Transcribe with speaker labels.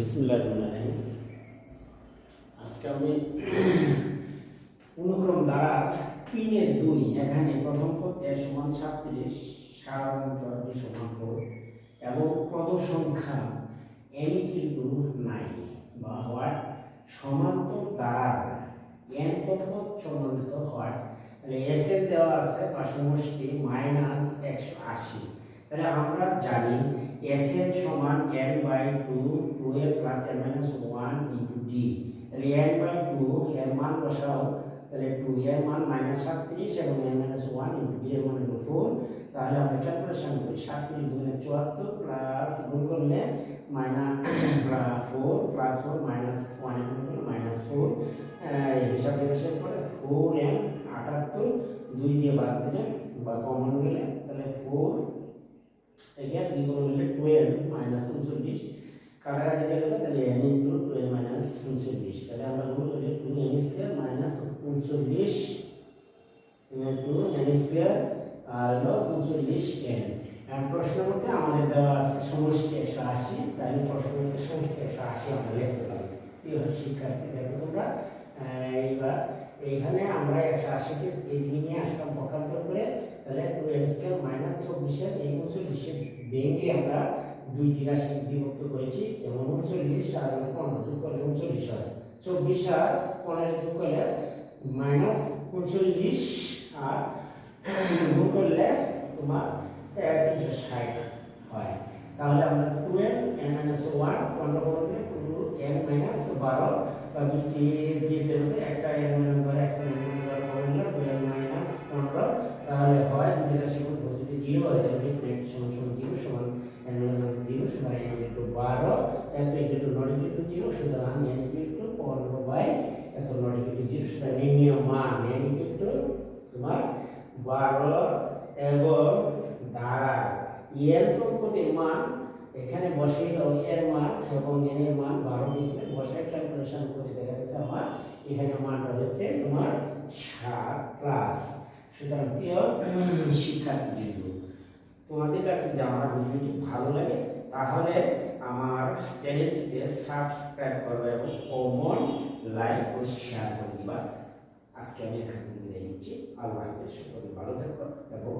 Speaker 1: বিসমুল্লাহ আজকে আমি অনুক্রম দ্বারা তিনের দুই, এখানে প্রথম এ সমান সাতত্রিশ সাধারণত সমান এবং পদ সংখ্যা এন কিন্তু নাই বা হয় সমান্তর দ্বারা। এন তফত সমান্তরিত হয়। তাহলে এস এর দেওয়া আছে বা সমষ্টি মাইনাস একশো আশি। তাহলে আমরা জানি এস এর সমান n by two two a plus n minus one into d তাহলে এন বাই টু এর মান বসাও। তাহলে টু এর মান মাইনাস সাতত্রিশ এবং n minus one into d এর মান হলো ফোর তাহলে আমরা ক্যালকুলেশন করি। সাতত্রিশ দুগুণে চুয়াত্তর প্লাস গুণ করলে minus four plus four minus one minus four হিসাব নিকাশের পরে ফোর এন আটাত্তর, দুই দিয়ে বাদ দিলে বা কমন গেলে তাহলে ফোর এগেন দ্বিগুণ হলে টুয়েলভ মাইনাস উনচল্লিশ কাটাকাটি গেলে তাহলে এন ইন্টু টুয়েলভ মাইনাস উনচল্লিশ তাহলে আমরা গুণ করি টু এন স্কোয়ার মাইনাস উনচল্লিশ টু এন স্কোয়ার আর হলো উনচল্লিশ এন আর প্রশ্ন মধ্যে আমাদের দেওয়া আছে সমষ্টি একশো আশি তাই প্রশ্ন মধ্যে সমষ্টি একশো আশি আমরা লিখতে পারি কি হলো শিক্ষার্থী দেখো তোমরা এইবার এইখানে আমরা একশো আশিকে এদিকে নিয়ে আসলাম পক্ষান্তর করে তাহলে স্কোয়ার মাইনাস চব্বিশের, এই উনচল্লিশের ভেঙে আমরা দুইটি রাশি বিভক্ত করেছি। যেমন উনচল্লিশ আর পনেরো, যোগ করলে উনচল্লিশ হয়। চব্বিশ আর পনেরো যোগ করলে মাইনাস উনচল্লিশ আর গুণ করলে তোমার তিনশো ষাট হয়। তাহলে আমরা টুয়েলভ এন মাইনাস ওয়ান পনেরো করলে টু এন মাইনাস বারো, বা দুটি দুইতে হবে। একটা এন মাইনাস বারো একশো নট ইন্টু জিরো সুতরাং এন ইন্টু পনেরো বাই এত নট ইন্টু জিরো সুতরাং নির্ণীয় মান এন ইন্টু তোমার বারো এবং দ্বারা এর তৎপদের মান এখানে বসিয়ে দাও এর মান এবং এন এর মান বারো দিয়েছে বসে ক্যালকুলেশন করে দেখা গেছে আমার এখানে মানটা হচ্ছে তোমার সাত প্লাস সুতরাং প্রিয় শিক্ষার্থী তোমাদের কাছে যদি আমার ভিডিওটি ভালো লাগে? তাহলে আমার চ্যানেলটিকে সাবস্ক্রাইব করবে এবং কমন লাইক ও শেয়ার করে দিবা। আজকে আমি এখান থেকে নিচ্ছি। আল্লাহ হাফেজ। সকলে ভালো থাকব এবং